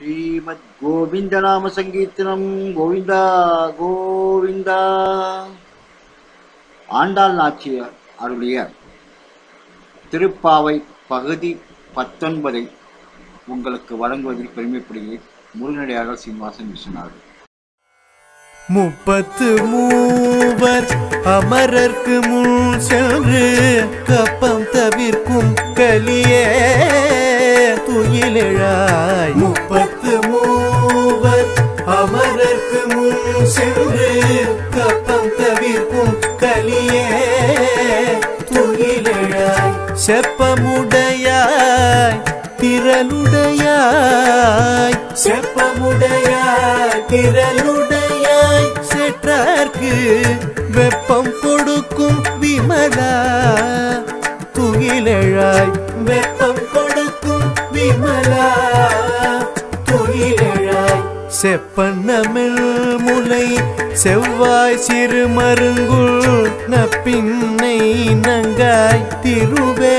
ஸ்ரீமத் கோவிந்த நாம சங்கீர்த்தனம் கோவிந்தா. கோவிந்தா ஆண்டாள் நாச்சியார் அருளிய திருப்பாவை பகுதி பத்தொன்பதை உங்களுக்கு வழங்குவதில் பெருமைப்படுகிறேன். முருகனடியாக சீனிவாசன் விஸ்வநாதன் முப்பத்து மூவர் அமரர்க்கு முன் சென்று கப்பம் தவிர்க்கும் கலியே துயிலெழாய். முப்பத்து முன் சென்று கப்பம் தவிர்க்கும் கலியே துயிலாய் செப்பமுடையாய் திரளுடையாய். செப்பமுடையாய் திரளுடையாய் செற்றார்க்கு வெப்பம் கொடுக்கும் விமலா. துயிலெழாய் வெப்பம் கொடுக்கும் விமலா. செப்பன்னமில் முலை செவ்வாய் சிறு மருங்குள் நப்பின்னை நங்காய் திருவே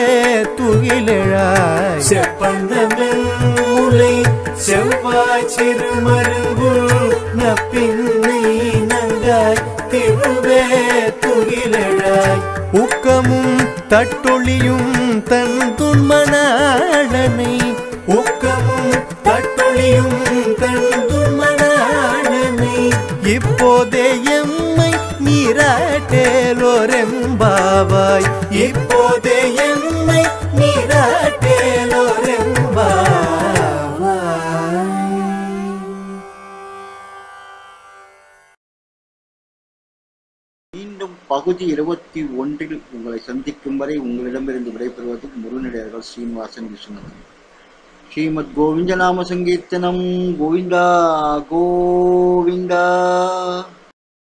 துயிலெழாய் செப்பன்னமில் முலை செவ்வாய் சிறு மருங்குள் நப்பின்னை நங்காய் திருவே துயிலெழாய் உக்கமும் தட்டொளியும் தன் துன்மனாளனை உக்கமும் தட்டொளியும் தன் இப்போதே எம்மை நீராட்டேலோரெம்பாவாய். இப்போதே எம்மை நீராட்டேலோரெம்பாவாய். மீண்டும் பகுதி இருபத்தி ஒன்றில் உங்களை சந்திக்கும் வரை உங்களிடமிருந்து விடைபெறுவது முருகனடியார்கள் ஸ்ரீனிவாசன் விஸ்வநாதன். ஸ்ரீமத் கோவிந்த நாம சங்கீர்த்தனம் கோவிந்தா கோவிந்தா